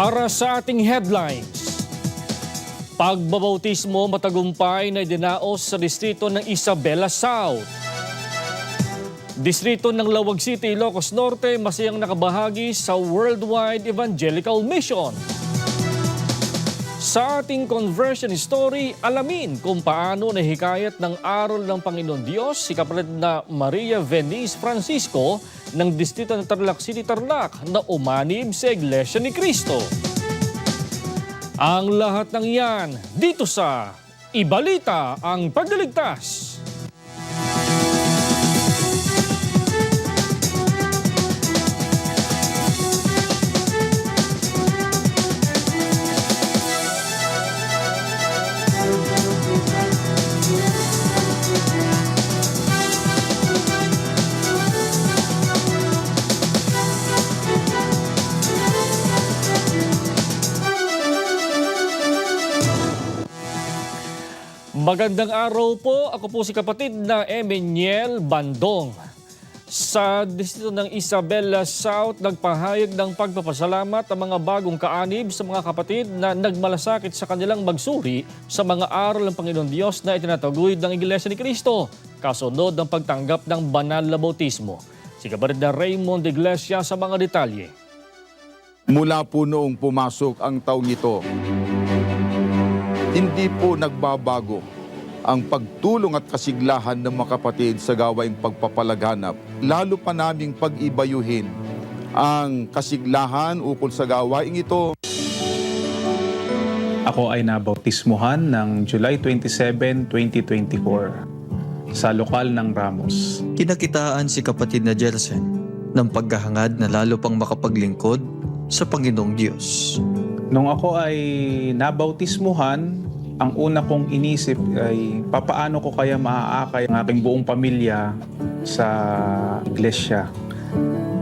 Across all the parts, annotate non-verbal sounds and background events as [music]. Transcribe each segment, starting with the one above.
Para sa ating headlines, pagbabautismo matagumpay na idinaos sa distrito ng Isabela South. Distrito ng Lawag City, Ilocos Norte, masayang nakabahagi sa Worldwide Evangelical Mission. Sa ating conversion story, alamin kung paano nahikayat ng aral ng Panginoon Diyos si kapatid na Maria Venice Francisco ng Distrito ng Tarlac City, Tarlac na umanib sa Iglesia ni Cristo. Ang lahat ng yan dito sa Ibalita ang Pagliligtas. Magandang araw po. Ako po si kapatid na Emmanuel Bandong. Sa distrito ng Isabela South, nagpahayag ng pagpapasalamat ang mga bagong kaanib sa mga kapatid na nagmalasakit sa kanilang magsuri sa mga aral ng Panginoon Diyos na itinataguyod ng Iglesia ni Cristo, kasunod ng pagtanggap ng banal na bautismo. Si kapatid na Raymond Iglesia sa mga detalye. Mula po noong pumasok ang taong ito, hindi po nagbabago ang pagtulong at kasiglahan ng mga kapatid sa gawaing pagpapalaganap. Lalo pa naming pag-ibayuhin ang kasiglahan ukol sa gawaing ito. Ako ay nabautismuhan ng July 27, 2024 sa lokal ng Ramos. Kinakitaan si kapatid na Jersen ng paghahangad na lalo pang makapaglingkod sa Panginoong Diyos. Nung ako ay nabautismuhan, ang una kong inisip ay papaano ko kaya maaakay ang aking buong pamilya sa iglesia.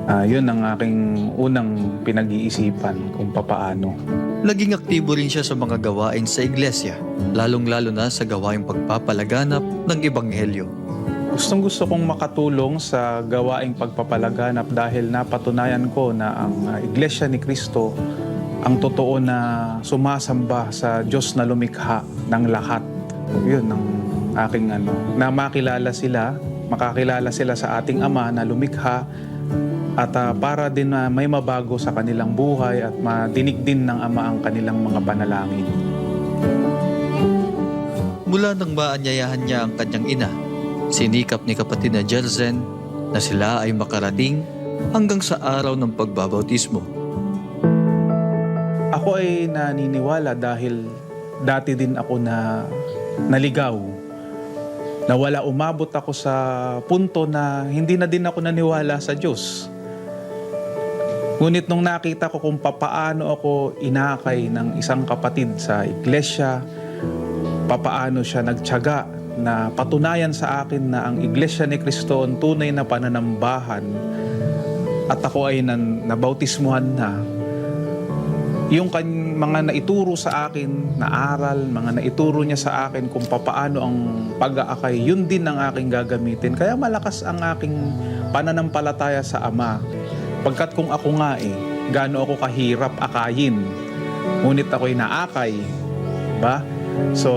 Ah, yun ang aking unang pinag-iisipan kung papaano. Naging aktibo rin siya sa mga gawain sa iglesia, lalong-lalo na sa gawaing pagpapalaganap ng Ebanghelyo. Gustong gusto kong makatulong sa gawaing pagpapalaganap dahil napatunayan ko na ang ah, Iglesia ni Cristo ang totoo na sumasamba sa Diyos na lumikha ng lahat. Yun ang aking ano, na makilala sila, makakilala sila sa ating Ama na lumikha at ah, para din na may mabago sa kanilang buhay at madinig din ng Ama ang kanilang mga panalangin. Mula nang maanyayahan niya ang kanyang ina, sinikap ni kapatid na Jersen na sila ay makarating hanggang sa araw ng pagbabautismo. Ako ay naniniwala dahil dati din ako na naligaw. Na wala umabot ako sa punto na hindi na din ako naniwala sa Diyos. Ngunit nung nakita ko kung papaano ako inakay ng isang kapatid sa iglesia, papaano siya nagtyaga na patunayan sa akin na ang iglesia ni Kristo ang tunay na pananambahan at ako ay nan, nabautismuhan na, yung kan, mga naituro sa akin na aral, mga naituro niya sa akin kung papaano ang pag-aakay, yun din ang aking gagamitin. Kaya malakas ang aking pananampalataya sa Ama. Pagkat kung ako nga eh, gaano ako kahirap akayin. Ngunit ako'y naakay. Ba? So,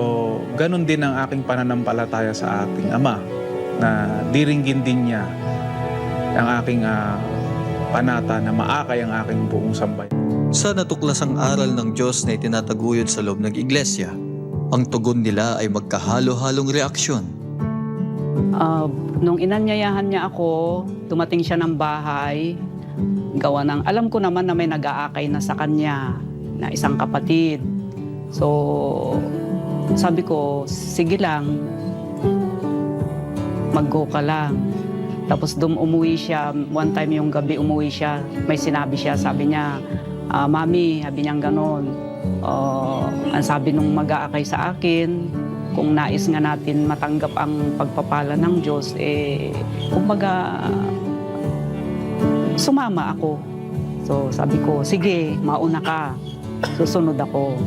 ganun din ang aking pananampalataya sa ating Ama na diringgin din niya ang aking ah, panata na maakay ang aking buong sambayan. Sa natuklasang aral ng Diyos na itinataguyod sa loob ng iglesia, ang tugon nila ay magkahalo-halong reaksyon. Ah, nung inanyayahan niya ako, dumating siya ng bahay, gawa ng, alam ko naman na may nag-aakay na sa kanya, na isang kapatid. So, sabi ko, sige lang, mag-go ka lang. Tapos dum umuwi siya, one time yung gabi umuwi siya, may sinabi siya, sabi niya, ah, Mami, sabi niyang ganon, ah, ang sabi nung mag-aakay sa akin, kung nais nga natin matanggap ang pagpapala ng Diyos, eh, kumbaga, sumama ako. So sabi ko, sige, mauna ka. Susunod ako.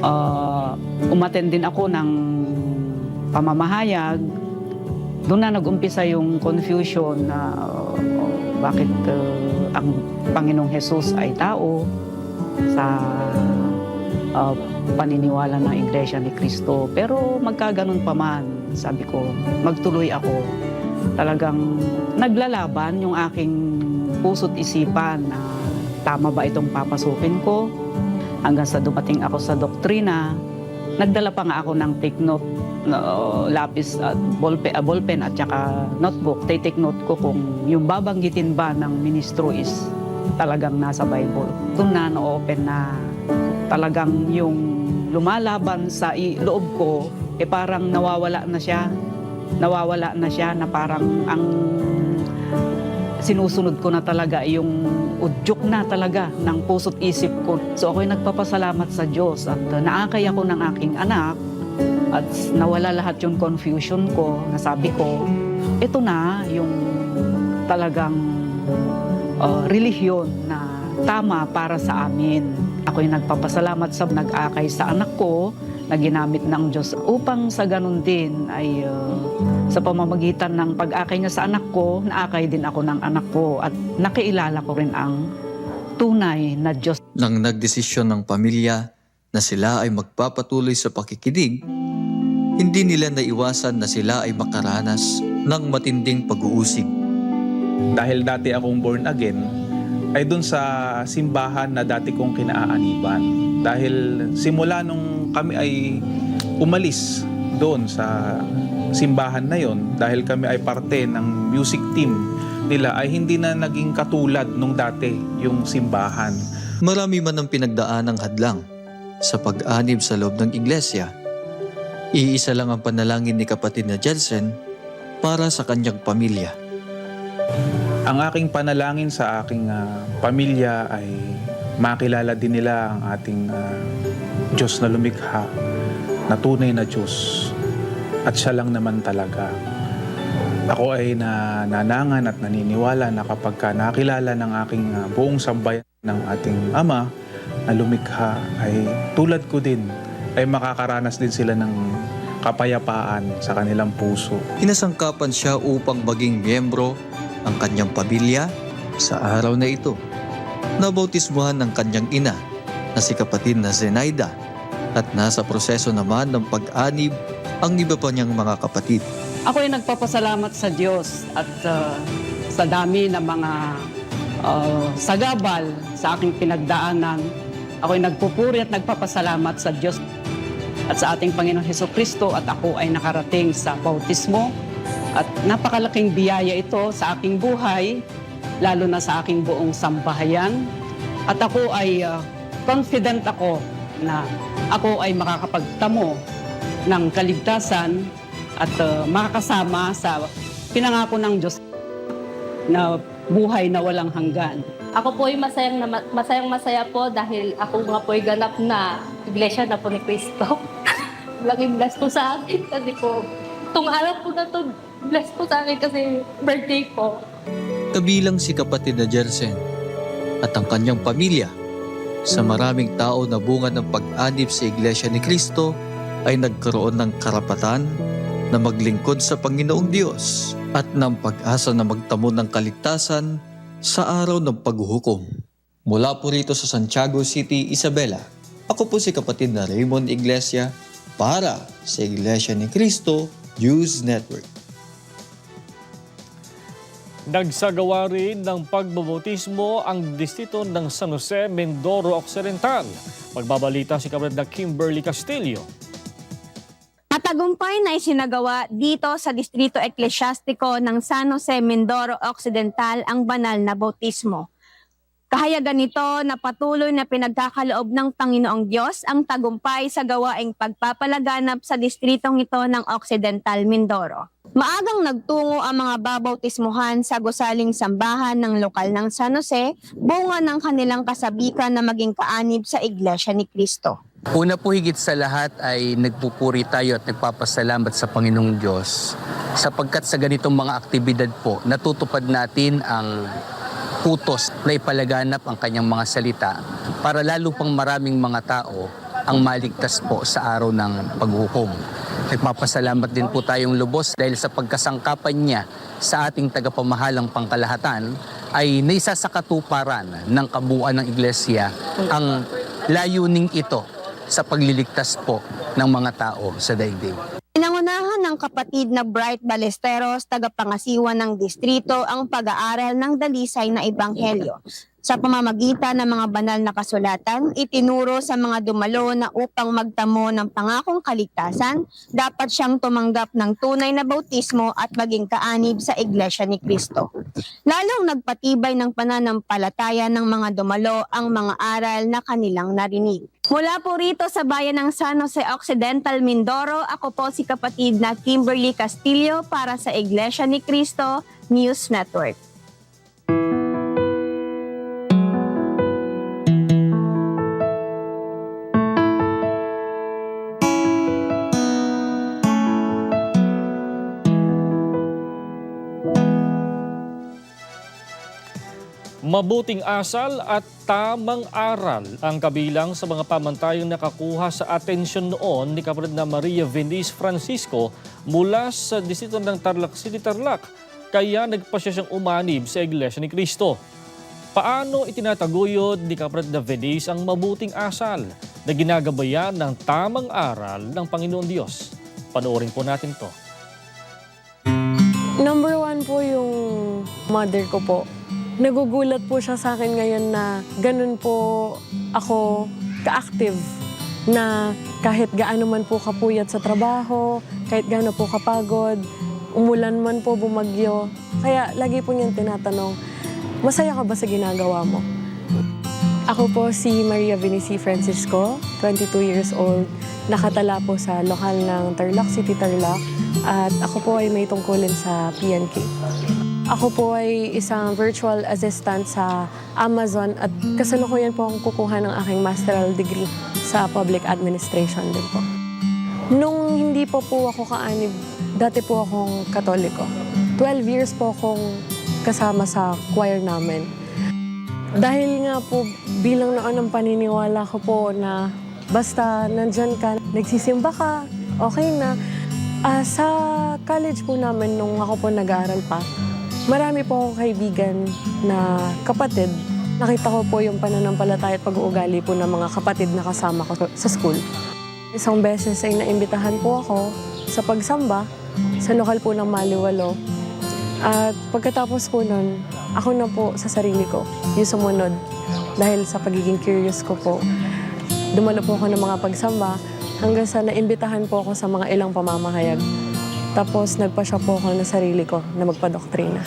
Uh, umaten din ako ng pamamahayag. Doon na nag-umpisa yung confusion na uh, bakit uh, ang Panginoong Jesus ay tao. sa ah, paniniwala ng Iglesia ni Cristo. Pero magkaganon pa man, sabi ko, magtuloy ako. Talagang naglalaban yung aking puso't isipan na tama ba itong papasukin ko hanggang sa dumating ako sa doktrina. Nagdala pa nga ako ng take note, no, lapis at ballpen, ah, ballpen at saka notebook. Take note ko kung yung babanggitin ba ng ministro is talagang nasa Bible. Doon na na-open na talagang yung lumalaban sa loob ko, eh parang nawawala na siya. Nawawala na siya na parang ang sinusunod ko na talaga yung udyok na talaga ng puso't isip ko. So ako'y nagpapasalamat sa Diyos at naakay ako ng aking anak at nawala lahat yung confusion ko. Nasabi ko, ito na yung talagang uh, relihiyon na tama para sa amin. Ako'y nagpapasalamat sa nag-akay sa anak ko na ginamit ng Diyos upang sa ganun din ay uh, sa pamamagitan ng pag-akay niya sa anak ko, naakay din ako ng anak ko at nakiilala ko rin ang tunay na Diyos Nang nagdesisyon ng pamilya na sila ay magpapatuloy sa pakikinig, hindi nila naiwasan na sila ay makaranas ng matinding pag-uusig. Dahil dati akong born again, ay dun sa simbahan na dati kong kinaaniban. Dahil simula nung kami ay umalis doon sa simbahan na yon dahil kami ay parte ng music team nila ay hindi na naging katulad nung dati yung simbahan. Marami man ang pinagdaan ng hadlang sa pag-anib sa loob ng iglesia. Iisa lang ang panalangin ni kapatid na Jelsen para sa kanyang pamilya. Ang aking panalangin sa aking ah, pamilya ay makilala din nila ang ating ah, Diyos na lumikha, na tunay na Diyos. At siya lang naman talaga. Ako ay na, nanangan at naniniwala na kapag ka nakilala ng aking ah, buong sambayan ng ating Ama na lumikha ay tulad ko din ay makakaranas din sila ng kapayapaan sa kanilang puso. Inasangkapan siya upang maging miyembro ng kanyang pamilya sa araw na ito. Nabautismuhan ng kanyang ina na si kapatid na Zenaida at nasa proseso naman ng pag-anib ang iba pa niyang mga kapatid. Ako ay nagpapasalamat sa Diyos at uh, sa dami ng mga uh, sagabal sa aking pinagdaanan. Ako ay nagpupuri at nagpapasalamat sa Diyos at sa ating Panginoon Heso Kristo at ako ay nakarating sa bautismo at napakalaking biyaya ito sa aking buhay, lalo na sa aking buong sambahayan. At ako ay uh, confident ako na ako ay makakapagtamo ng kaligtasan at uh, makakasama sa pinangako ng Diyos na buhay na walang hanggan. Ako po ay masayang, na, masayang masaya po dahil ako nga po ay ganap na iglesia na po ni Cristo. [laughs] Laking bless po sa akin kasi po, itong araw po na to, bless po sa akin kasi birthday ko. Kabilang si kapatid na Jersen at ang kanyang pamilya sa maraming tao na bunga ng pag-anib sa Iglesia ni Cristo ay nagkaroon ng karapatan na maglingkod sa Panginoong Diyos at ng pag-asa na magtamo ng kaligtasan sa araw ng paghuhukom. Mula po rito sa Santiago City, Isabela, ako po si kapatid na Raymond Iglesia para sa Iglesia ni Cristo News Network. Nagsagawa rin ng pagbabautismo ang distrito ng San Jose, Mindoro Occidental. Magbabalita si Kapatid na Kimberly Castillo. Matagumpay na isinagawa dito sa Distrito Eklesyastiko ng San Jose, Mindoro Occidental ang banal na bautismo. Kahayagan nito na patuloy na pinagkakaloob ng Panginoong Diyos ang tagumpay sa gawaing pagpapalaganap sa distritong ito ng Occidental Mindoro. Maagang nagtungo ang mga babautismuhan sa gusaling sambahan ng lokal ng San Jose, bunga ng kanilang kasabikan na maging kaanib sa Iglesia ni Cristo. Una po higit sa lahat ay nagpupuri tayo at nagpapasalamat sa Panginoong Diyos sapagkat sa ganitong mga aktibidad po natutupad natin ang putos na ipalaganap ang kanyang mga salita para lalo pang maraming mga tao ang maligtas po sa araw ng paghukom. Nagpapasalamat din po tayong lubos dahil sa pagkasangkapan niya sa ating tagapamahalang pangkalahatan ay naisa sa katuparan ng kabuuan ng iglesia ang layuning ito sa pagliligtas po ng mga tao sa daigdig. Ng kapatid na Bright Balesteros, tagapangasiwa ng distrito, ang pag-aaral ng dalisay na ebanghelyo. Sa pamamagitan ng mga banal na kasulatan, itinuro sa mga dumalo na upang magtamo ng pangakong kaligtasan, dapat siyang tumanggap ng tunay na bautismo at maging kaanib sa Iglesia ni Cristo. Lalong nagpatibay ng pananampalataya ng mga dumalo ang mga aral na kanilang narinig. Mula po rito sa bayan ng San Jose Occidental, Mindoro, ako po si kapatid na Kimberly Castillo para sa Iglesia ni Cristo News Network. Mabuting asal at tamang aral ang kabilang sa mga pamantayang nakakuha sa atensyon noon ni kapatid na Maria Venice Francisco mula sa distrito ng Tarlac City, Tarlac. Kaya nagpasya siyang umanib sa Iglesia ni Cristo. Paano itinataguyod ni kapatid na Venice ang mabuting asal na ginagabayan ng tamang aral ng Panginoon Diyos? Panoorin po natin to. Number one po yung mother ko po. Nagugulat po siya sa akin ngayon na ganun po ako ka-active na kahit gaano man po kapuyat sa trabaho, kahit gaano po kapagod, umulan man po, bumagyo. Kaya lagi po niyang tinatanong, masaya ka ba sa ginagawa mo? Ako po si Maria Vinici Francisco, 22 years old. Nakatala po sa lokal ng Tarlac City, Tarlac. At ako po ay may tungkulin sa PNK. Ako po ay isang virtual assistant sa Amazon at kasalukuyan po akong kukuha ng aking masteral degree sa public administration din po. Nung hindi pa po ako kaanib, dati po akong katoliko. 12 years po akong kasama sa choir namin. Dahil nga po bilang noon ang paniniwala ko po na basta nandyan ka, nagsisimba ka, okay na. Ah, sa college po namin nung ako po nag-aaral pa, marami po akong kaibigan na kapatid. Nakita ko po yung pananampalataya at pag-uugali po ng mga kapatid na kasama ko sa school. Isang beses ay naimbitahan po ako sa pagsamba sa lokal po ng Maliwalo. At pagkatapos po nun, ako na po sa sarili ko, yung sumunod. Dahil sa pagiging curious ko po, dumalo po ako ng mga pagsamba hanggang sa naimbitahan po ako sa mga ilang pamamahayag. Tapos nagpasya po ako ng sarili ko na magpadoktrina.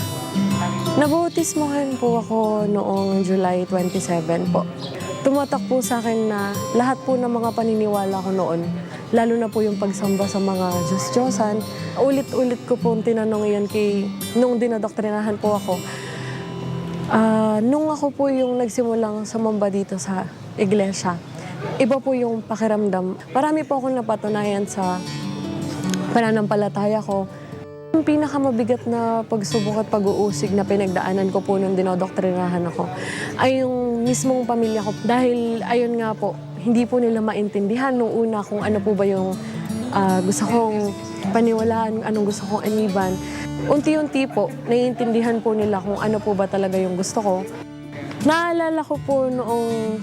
Nabautismohan po ako noong July 27 po. Tumatak po sa akin na lahat po ng mga paniniwala ko noon, lalo na po yung pagsamba sa mga Diyos-Diyosan, ulit-ulit ko po tinanong yan kay, nung dinadoktrinahan po ako, Ah, nung ako po yung nagsimulang sumamba dito sa iglesia, iba po yung pakiramdam. Marami po akong napatunayan sa pananampalataya ko. Yung pinakamabigat na pagsubok at pag-uusig na pinagdaanan ko po nung dinodoktrinahan ako ay yung mismong pamilya ko. Dahil ayun nga po, hindi po nila maintindihan nung una kung ano po ba yung ah, gusto kong paniwalaan, anong gusto kong aniban. Unti-unti po, naiintindihan po nila kung ano po ba talaga yung gusto ko. Naalala ko po noong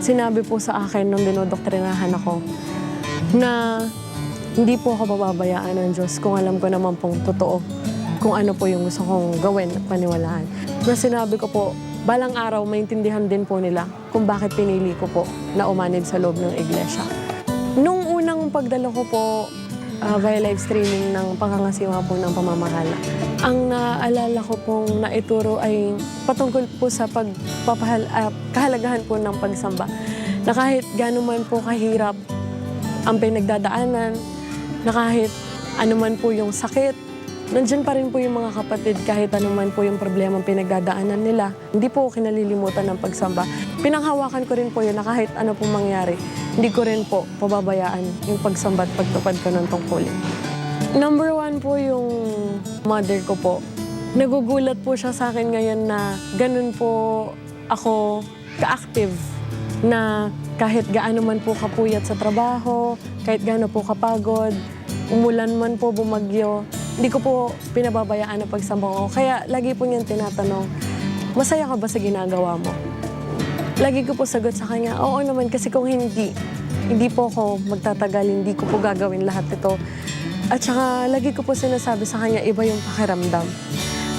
sinabi po sa akin nung dinodoktrinahan ako na hindi po ako pababayaan ng Diyos kung alam ko naman pong totoo kung ano po yung gusto kong gawin at paniwalaan. Na sinabi ko po, balang araw maintindihan din po nila kung bakit pinili ko po na umanib sa loob ng iglesia. Nung unang pagdalo ko po ah, via live streaming ng pangangasiwa po ng pamamahala, ang naalala ko pong naituro ay patungkol po sa pagpapahal, ah, kahalagahan po ng pagsamba. Na kahit gano'n man po kahirap ang pinagdadaanan, na kahit ano man po yung sakit, nandyan pa rin po yung mga kapatid kahit ano man po yung problema pinagdadaanan nila. Hindi po kinalilimutan ng pagsamba. Pinanghawakan ko rin po yun na kahit ano pong mangyari, hindi ko rin po pababayaan yung pagsamba at pagtupad ko ng tungkulin. Number one po yung mother ko po. Nagugulat po siya sa akin ngayon na ganun po ako ka-active na kahit gaano man po kapuyat sa trabaho, kahit gaano po kapagod, umulan man po, bumagyo, hindi ko po pinababayaan ang pagsamba ko. Kaya lagi po niyang tinatanong, masaya ka ba sa ginagawa mo? Lagi ko po sagot sa kanya, oo naman kasi kung hindi, hindi po ako magtatagal, hindi ko po gagawin lahat ito. At saka lagi ko po sinasabi sa kanya, iba yung pakiramdam.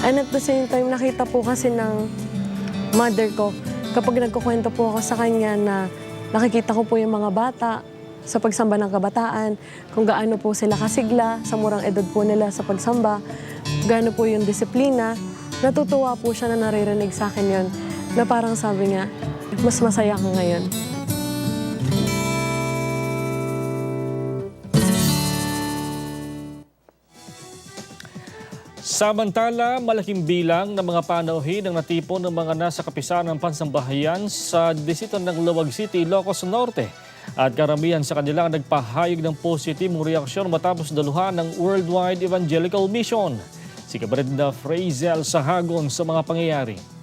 And at the same time, nakita po kasi ng mother ko, kapag nagkukwento po ako sa kanya na nakikita ko po yung mga bata sa pagsamba ng kabataan, kung gaano po sila kasigla sa murang edad po nila sa pagsamba, gaano po yung disiplina, natutuwa po siya na naririnig sa akin yon na parang sabi niya, mas masaya ka ngayon. Samantala, malaking bilang ng mga panauhin ang natipon ng mga nasa kapisanan ng pansambahayan sa disito ng Luwag City, Ilocos Norte. At karamihan sa kanila ang nagpahayag ng positibong reaksyon matapos daluhan ng Worldwide Evangelical Mission. Si Kabrid na Frazel Sahagon sa mga pangyayari.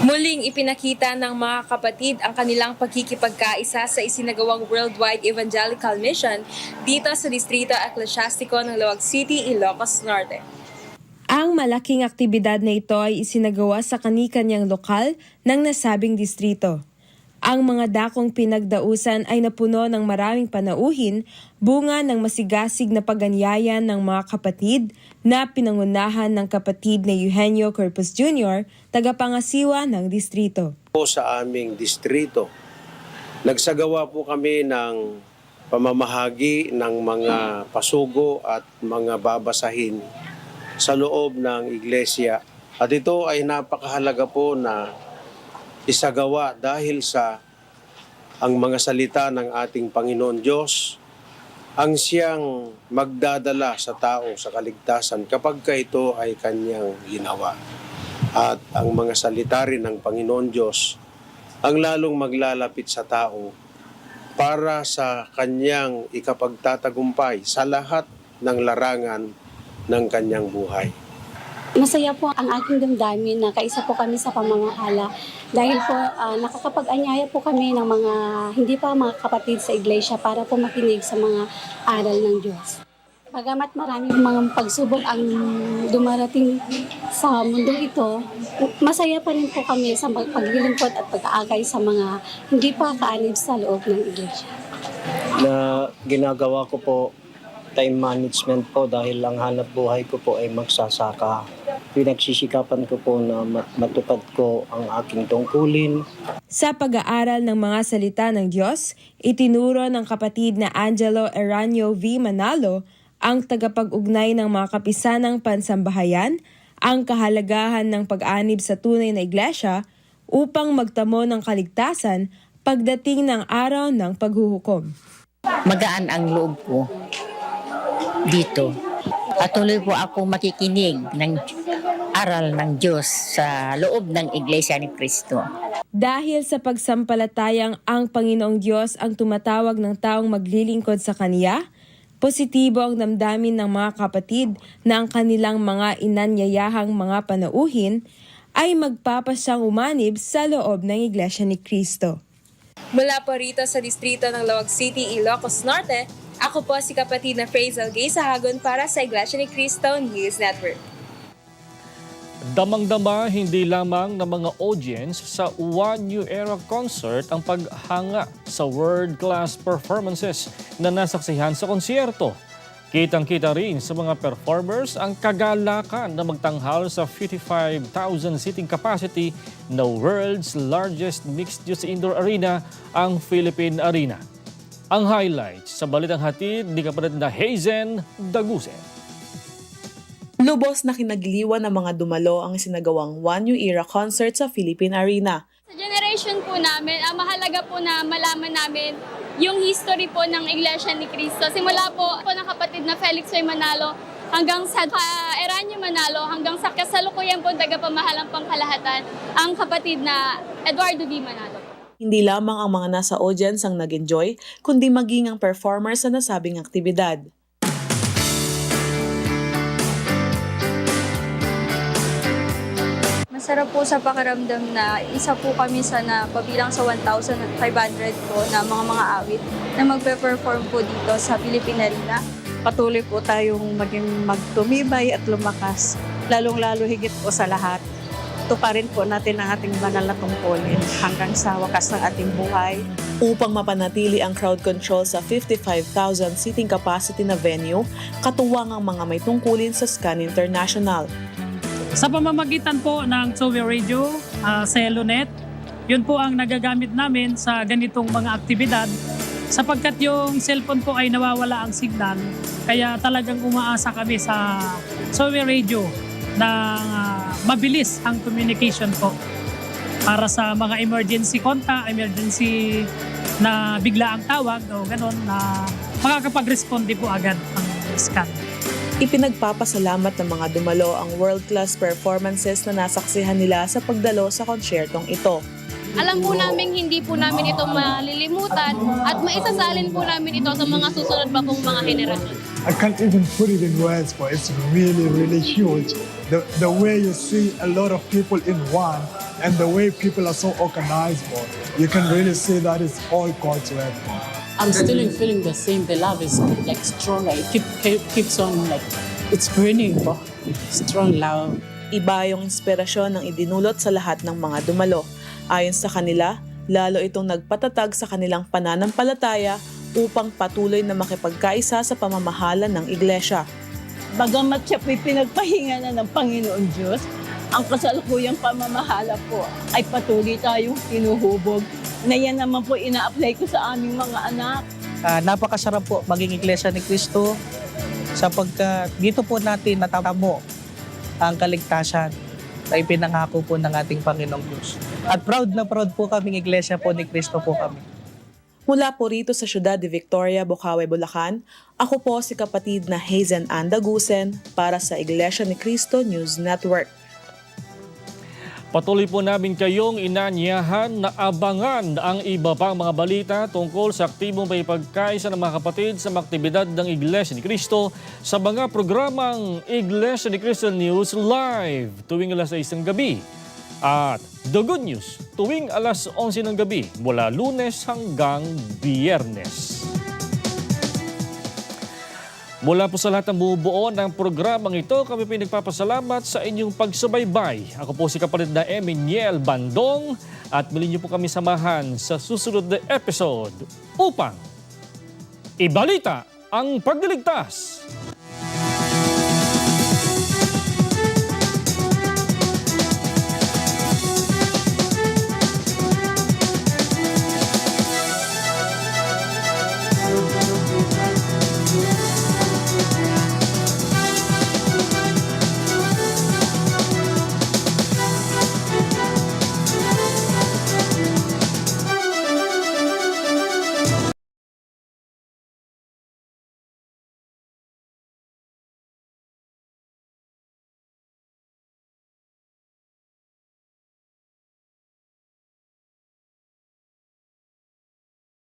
Muling ipinakita ng mga kapatid ang kanilang pagkikipagkaisa sa isinagawang Worldwide Evangelical Mission dito sa Distrito Eklesiastiko ng Luwag City, Ilocos Norte. Ang malaking aktibidad na ito ay isinagawa sa kani-kanyang lokal ng nasabing distrito. Ang mga dakong pinagdausan ay napuno ng maraming panauhin, bunga ng masigasig na paganyaya ng mga kapatid na pinangunahan ng kapatid na Eugenio Corpus Jr., tagapangasiwa ng distrito. po sa aming distrito. Nagsagawa po kami ng pamamahagi ng mga pasugo at mga babasahin sa loob ng iglesia. At ito ay napakahalaga po na isagawa dahil sa ang mga salita ng ating Panginoon Diyos ang siyang magdadala sa tao sa kaligtasan kapag ka ito ay kanyang ginawa at ang mga salita rin ng Panginoon Diyos ang lalong maglalapit sa tao para sa kanyang ikapagtatagumpay sa lahat ng larangan ng kanyang buhay. Masaya po ang aking damdamin na kaisa po kami sa pamamahala dahil po ah, nakakapag-anyaya po kami ng mga hindi pa mga kapatid sa iglesia para po makinig sa mga aral ng Diyos. Bagamat maraming mga pagsubok ang dumarating sa mundo ito, masaya pa rin po kami sa pag- paglilingkod at pag-aagay sa mga hindi pa kaanib sa loob ng iglesia. na ginagawa ko po time management po dahil ang hanap buhay ko po ay magsasaka. Pinagsisikapan ko po na mat- matupad ko ang aking tungkulin Sa pag-aaral ng mga salita ng Diyos, itinuro ng kapatid na Angelo Eranio V. Manalo, ang tagapag-ugnay ng mga kapisanang pansambahayan, ang kahalagahan ng pag-anib sa tunay na iglesia upang magtamo ng kaligtasan pagdating ng araw ng paghuhukom. magaan ang loob ko dito. Patuloy po ako makikinig ng aral ng Diyos sa loob ng Iglesia ni Cristo. Dahil sa pagsampalatayang ang Panginoong Diyos ang tumatawag ng taong maglilingkod sa Kaniya, positibo ang damdamin ng mga kapatid na ang kanilang mga inanyayahang mga panauhin ay magpapasyang umanib sa loob ng Iglesia ni Cristo. Mula po rito sa Distrito ng Luwag City, Ilocos Norte, ako po si kapatid na Frazel Gay Sahagon para sa Iglesia ni Cristo News Network. Damang-dama hindi lamang ng mga audience sa One New Era Concert ang paghanga sa world-class performances na nasaksihan sa konsyerto. Kitang-kita rin sa mga performers ang kagalakan na magtanghal sa 55,000 seating capacity na world's largest mixed-use indoor arena, ang Philippine Arena. Ang highlights sa balitang hatid ni kapatid na Hazen Dagusen. Lubos na kinagliwan ng mga dumalo ang sinagawang One New Era concert sa Philippine Arena. Sa generation po namin, ang mahalaga po na malaman namin yung history po ng Iglesia ni Cristo. Simula po po ng kapatid na Felix Way Manalo hanggang sa uh, Eranio Manalo hanggang sa kasalukuyan po tagapamahalang pangkalahatan ang kapatid na Eduardo V. Manalo. Hindi lamang ang mga nasa audience ang nag-enjoy, kundi maging ang performers sa nasabing aktibidad. Masarap po sa pakiramdam na isa po kami sa napabilang sa 1,500 po na mga mga awit na magpe-perform po dito sa Philippine Arena. Patuloy po tayong maging magtumibay at lumakas, lalong-lalo higit po sa lahat. Tuparin po natin ang ating banal na tungkulin hanggang sa wakas ng ating buhay. Upang mapanatili ang crowd control sa 55,000 seating capacity na venue, katuwang ang mga may tungkulin sa Scan International. Sa pamamagitan po ng Sowe Radio, uh, Celonet, yun po ang nagagamit namin sa ganitong mga aktibidad sapagkat yung cellphone po ay nawawala ang signal kaya talagang umaasa kami sa Sowe Radio na ah, mabilis ang communication po para sa mga emergency contact, emergency na bigla ang tawag o ganon na makakapag-responde po agad ang scan. Ipinagpapasalamat ng mga dumalo ang world-class performances na nasaksihan nila sa pagdalo sa konsyertong ito. Alam po namin hindi po namin ito malilimutan at maisasalin po namin ito sa mga susunod pa pong mga henerasyon. I can't even put it in words, but it's really, really huge. The, the way you see a lot of people in one and the way people are so organized, bro, you can really see that it's all God's work. I'm still feeling the same. The love is like stronger. It keep, keep, keeps on like it's burning, bro. Strong love. Iba yung inspirasyon ng idinulot sa lahat ng mga dumalo. Ayon sa kanila, lalo itong nagpatatag sa kanilang pananampalataya upang patuloy na makipagkaisa sa pamamahala ng iglesia. Bagamat siya po'y pinagpahinga na ng Panginoon Diyos, ang kasalukuyang pamamahala po ay patuloy tayong tinuhubog na yan naman po ina-apply ko sa aming mga anak. Ah, napakasarap po maging iglesia ni Kristo sapagkat dito po natin natamo ang kaligtasan na ipinangako po ng ating Panginoong Diyos. At proud na proud po kaming iglesia po ni Kristo po kami. Mula po rito sa siyudad de Victoria, Bukawe, Bulacan, ako po si kapatid na Hazen Andagusen para sa Iglesia ni Cristo News Network. Patuloy po namin kayong inanyahan na abangan ang iba pang mga balita tungkol sa aktibong pagkaisa ng mga kapatid sa mga aktibidad ng Iglesia ni Cristo sa mga programang Iglesia ni Cristo News Live tuwing alas 6 ng gabi at The Good News tuwing alas 11 ng gabi mula lunes hanggang biyernes. Mula po sa lahat ng bumubuo ng programang ito, kami pinagpapasalamat sa inyong pagsubaybay. Ako po si kapatid na Eminiel Bandong at muli niyo po kami samahan sa susunod na episode upang ibalita ang pagliligtas.